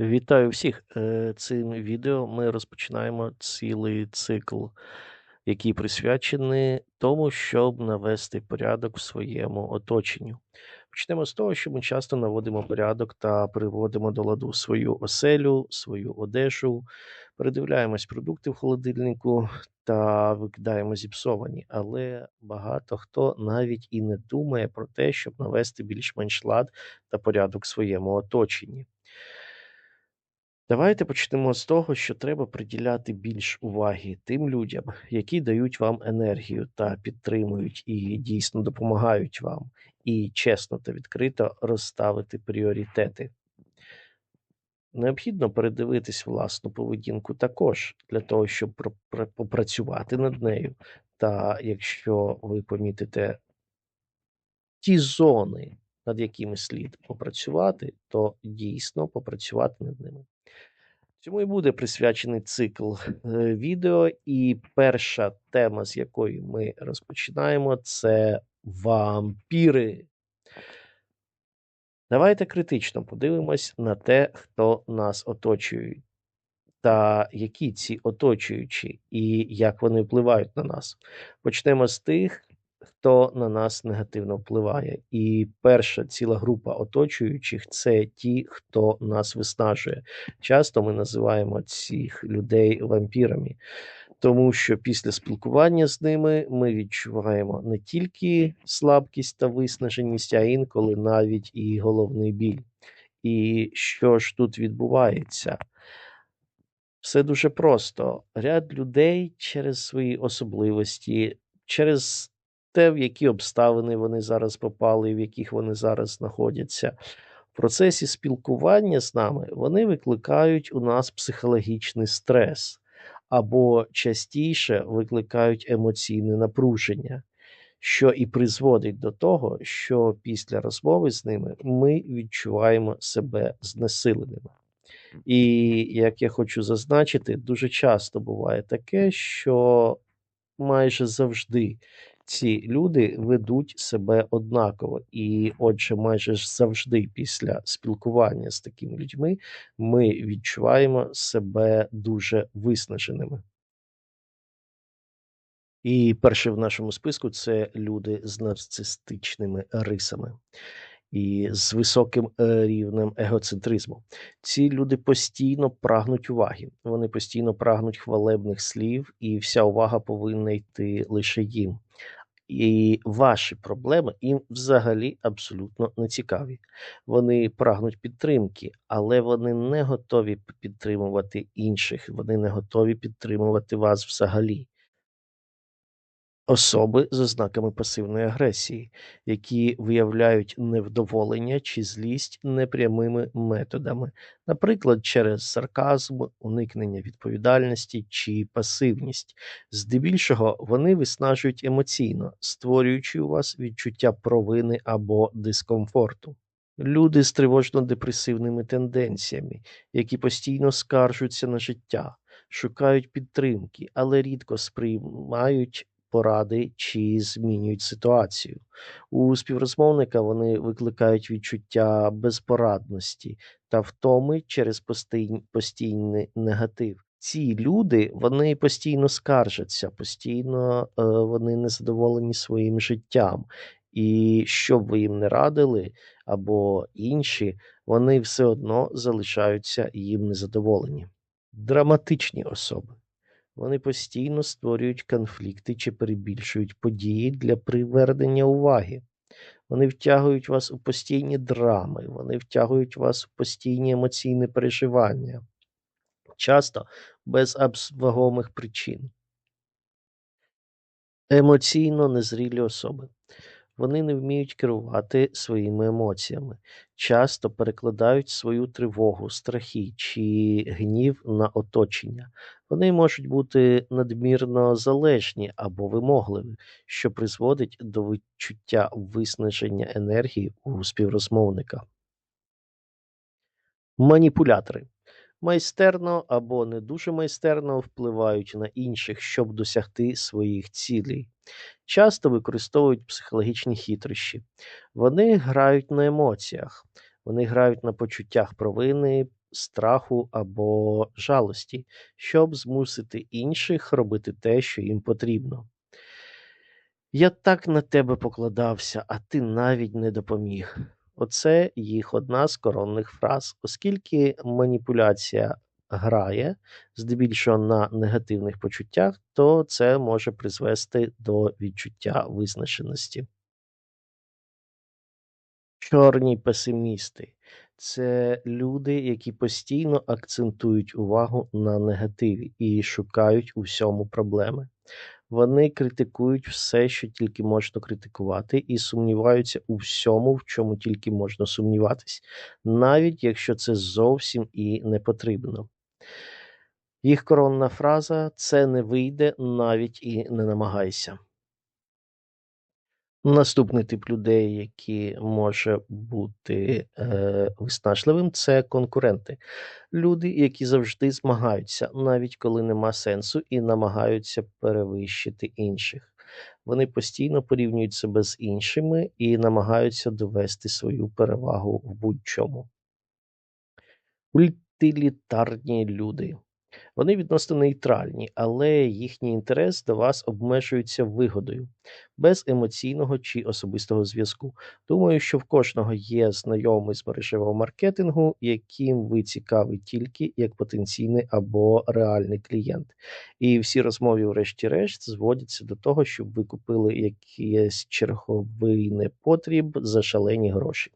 Вітаю всіх! Е, Цим відео ми розпочинаємо цілий цикл, який присвячений тому, щоб навести порядок в своєму оточенню. Почнемо з того, що ми часто наводимо порядок та приводимо до ладу свою оселю, свою одежу, передивляємось продукти в холодильнику та викидаємо зіпсовані. Але багато хто навіть і не думає про те, щоб навести більш-менш лад та порядок в своєму оточенні. Давайте почнемо з того, що треба приділяти більш уваги тим людям, які дають вам енергію та підтримують і дійсно допомагають вам, і чесно та відкрито розставити пріоритети. Необхідно передивитись власну поведінку також для того, щоб попрацювати над нею. Та якщо ви помітите ті зони, над якими слід попрацювати, то дійсно попрацювати над ними. Цьому і буде присвячений цикл е, відео, і перша тема, з якої ми розпочинаємо, це вампіри. Давайте критично подивимось на те, хто нас оточує, та які ці оточуючі, і як вони впливають на нас. Почнемо з тих, хто на нас негативно впливає. І перша ціла група оточуючих це ті, хто нас виснажує. Часто ми називаємо цих людей вампірами, тому що після спілкування з ними ми відчуваємо не тільки слабкість та виснаженість, а інколи навіть і головний біль. І що ж тут відбувається? Все дуже просто. Ряд людей через свої особливості, через те, в які обставини вони зараз попали, в яких вони зараз знаходяться. В процесі спілкування з нами вони викликають у нас психологічний стрес або частіше викликають емоційне напруження, що і призводить до того, що після розмови з ними ми відчуваємо себе знесиленими. І як я хочу зазначити, дуже часто буває таке, що майже завжди ці люди ведуть себе однаково. І отже, майже завжди після спілкування з такими людьми ми відчуваємо себе дуже виснаженими. І перший в нашому списку це люди з нарцистичними рисами і з високим е, рівнем егоцентризму. Ці люди постійно прагнуть уваги, вони постійно прагнуть хвалебних слів, і вся увага повинна йти лише їм. І ваші проблеми їм взагалі абсолютно не цікаві. Вони прагнуть підтримки, але вони не готові підтримувати інших, вони не готові підтримувати вас взагалі. Особи з ознаками пасивної агресії, які виявляють невдоволення чи злість непрямими методами, наприклад, через сарказм, уникнення відповідальності чи пасивність. Здебільшого вони виснажують емоційно, створюючи у вас відчуття провини або дискомфорту. Люди з тривожно-депресивними тенденціями, які постійно скаржуються на життя, шукають підтримки, але рідко сприймають поради чи змінюють ситуацію. У співрозмовника вони викликають відчуття безпорадності та втоми через постійний, негатив. Ці люди вони постійно скаржаться, постійно е, вони незадоволені своїм життям. І що б ви їм не радили, або інші, вони все одно залишаються їм незадоволені. Драматичні особи. Вони постійно створюють конфлікти чи перебільшують події для привернення уваги. Вони втягують вас у постійні драми, вони втягують вас у постійні емоційні переживання, часто без вагомих причин. Емоційно незрілі особи. Вони не вміють керувати своїми емоціями, часто перекладають свою тривогу, страхи чи гнів на оточення. Вони можуть бути надмірно залежні або вимогливі, що призводить до відчуття виснаження енергії у співрозмовника. Маніпулятори майстерно або не дуже майстерно впливають на інших, щоб досягти своїх цілей. Часто використовують психологічні хитрощі. Вони грають на емоціях, вони грають на почуттях провини, страху або жалості, щоб змусити інших робити те, що їм потрібно. Я так на тебе покладався, а ти навіть не допоміг. Оце їх одна з коронних фраз, оскільки маніпуляція грає здебільшого на негативних почуттях, то це може призвести до відчуття визначеності. Чорні песимісти це люди, які постійно акцентують увагу на негативі і шукають у всьому проблеми. Вони критикують все, що тільки можна критикувати, і сумніваються у всьому, в чому тільки можна сумніватись, навіть якщо це зовсім і не потрібно. Їх коронна фраза це не вийде, навіть і не намагайся. Наступний тип людей, які може бути е, виснажливим, це конкуренти. Люди, які завжди змагаються, навіть коли нема сенсу, і намагаються перевищити інших. Вони постійно порівнюють себе з іншими і намагаються довести свою перевагу в будь-чому. Утилітарні люди. Вони відносно нейтральні, але їхній інтерес до вас обмежується вигодою, без емоційного чи особистого зв'язку. Думаю, що в кожного є знайомий з мережевого маркетингу, яким ви цікаві тільки як потенційний або реальний клієнт. І всі розмови, врешті-решт, зводяться до того, щоб ви купили якийсь черговий непотріб за шалені гроші.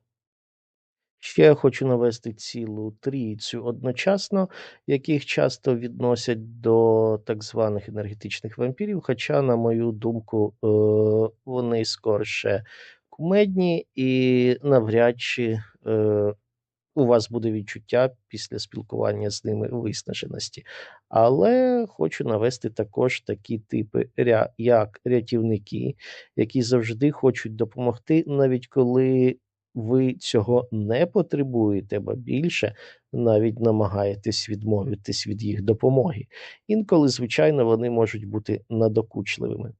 Ще я хочу навести цілу трійцю одночасно, яких часто відносять до так званих енергетичних вампірів. Хоча, на мою думку, е, вони скорше кумедні і навряд чи е, у вас буде відчуття після спілкування з ними виснаженості. Але хочу навести також такі типи, як рятівники, які завжди хочуть допомогти, навіть коли ви цього не потребуєте, ба більше навіть намагаєтесь відмовитись від їх допомоги. Інколи, звичайно, вони можуть бути надокучливими.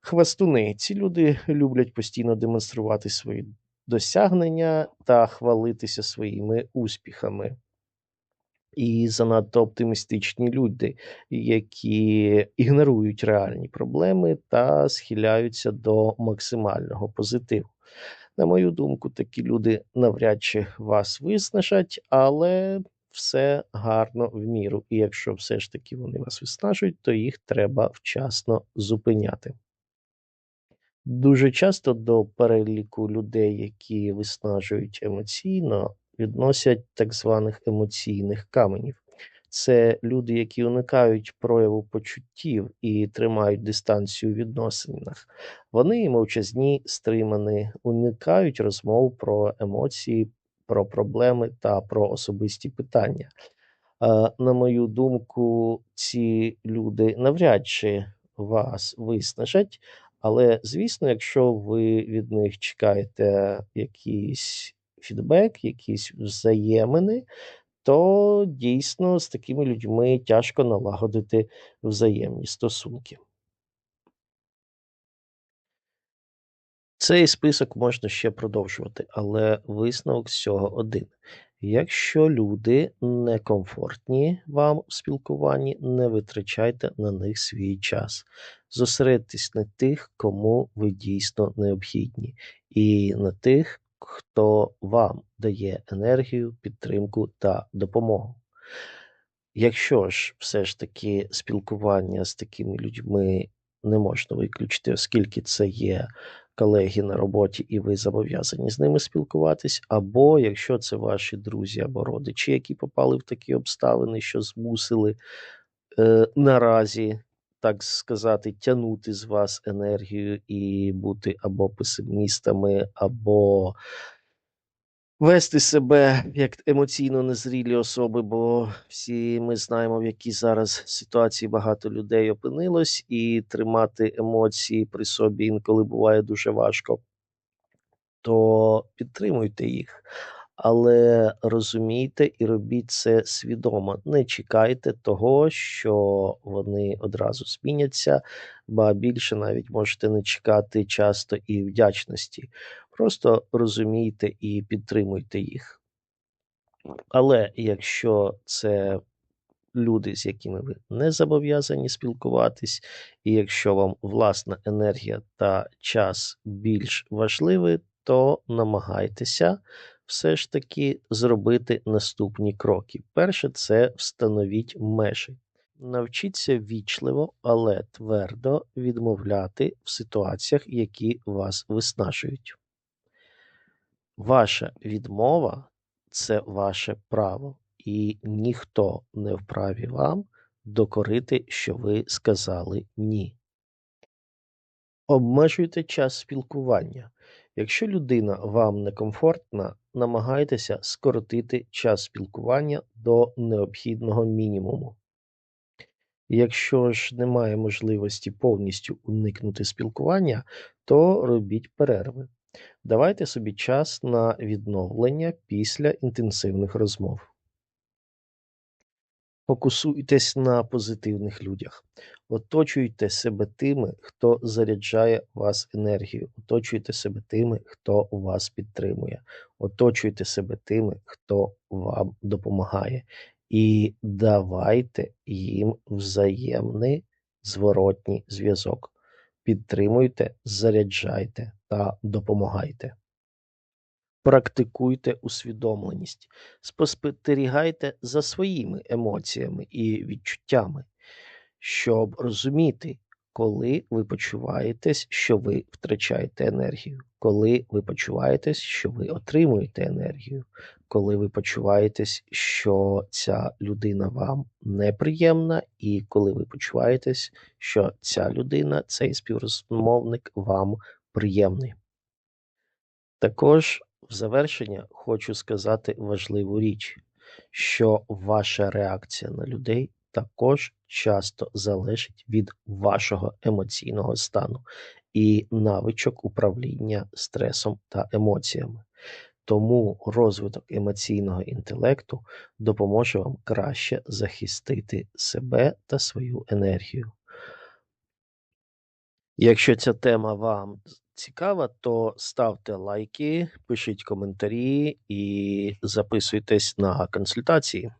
Хвастуни ці люди люблять постійно демонструвати свої досягнення та хвалитися своїми успіхами. І занадто оптимістичні люди, які ігнорують реальні проблеми та схиляються до максимального позитиву. На мою думку, такі люди навряд чи вас виснажать, але все гарно в міру. І якщо все ж таки вони вас виснажують, то їх треба вчасно зупиняти. Дуже часто до переліку людей, які виснажують емоційно, відносять так званих емоційних каменів. Це люди, які уникають прояву почуттів і тримають дистанцію у відносинах. Вони мовчазні, стримані, уникають розмов про емоції, про проблеми та про особисті питання. На мою думку, ці люди навряд чи вас виснажать, але, звісно, якщо ви від них чекаєте якийсь фідбек, якісь взаємини, то дійсно з такими людьми тяжко налагодити взаємні стосунки. Цей список можна ще продовжувати, але висновок з цього один. Якщо люди некомфортні вам у спілкуванні, не витрачайте на них свій час. Зосередьтесь на тих, кому ви дійсно необхідні, і на тих, хто вам дає енергію, підтримку та допомогу. Якщо ж все ж таки спілкування з такими людьми не можна виключити, оскільки це є колеги на роботі, і ви зобов'язані з ними спілкуватись, або якщо це ваші друзі або родичі, які попали в такі обставини, що змусили е, наразі так сказати, тягнути з вас енергію і бути або песимістами, або вести себе як емоційно незрілі особи, бо всі ми знаємо, в якій зараз ситуації багато людей опинилось, і тримати емоції при собі інколи буває дуже важко, то підтримуйте їх але розумійте і робіть це свідомо. Не чекайте того, що вони одразу зміняться, ба більше навіть можете не чекати часто і вдячності. Просто розумійте і підтримуйте їх. Але якщо це люди, з якими ви не зобов'язані спілкуватись, і якщо вам власна енергія та час більш важливі, то намагайтеся все ж таки зробити наступні кроки. Перше, це встановіть межі. Навчіться вічливо, але твердо відмовляти в ситуаціях, які вас виснажують. Ваша відмова це ваше право, і ніхто не вправі вам докорити, що ви сказали ні. Обмежуйте час спілкування. Якщо людина вам некомфортна, намагайтеся скоротити час спілкування до необхідного мінімуму. Якщо ж немає можливості повністю уникнути спілкування, то робіть перерви. Давайте собі час на відновлення після інтенсивних розмов. Фокусуйтесь на позитивних людях. Оточуйте себе тими, хто заряджає вас енергією. Оточуйте себе тими, хто вас підтримує. Оточуйте себе тими, хто вам допомагає. І давайте їм взаємний зворотній зв'язок. Підтримуйте, заряджайте та допомагайте. Практикуйте усвідомленість, спостерігайте за своїми емоціями і відчуттями, щоб розуміти, коли ви почуваєтесь, що ви втрачаєте енергію, коли ви почуваєтесь, що ви отримуєте енергію, коли ви почуваєтесь, що ця людина вам неприємна, і коли ви почуваєтесь, що ця людина, цей співрозмовник вам приємний. Також в завершення хочу сказати важливу річ, що ваша реакція на людей також часто залежить від вашого емоційного стану і навичок управління стресом та емоціями. Тому розвиток емоційного інтелекту допоможе вам краще захистити себе та свою енергію. Якщо ця тема вам цікава, то ставте лайки, пишіть коментарі і записуйтесь на консультації.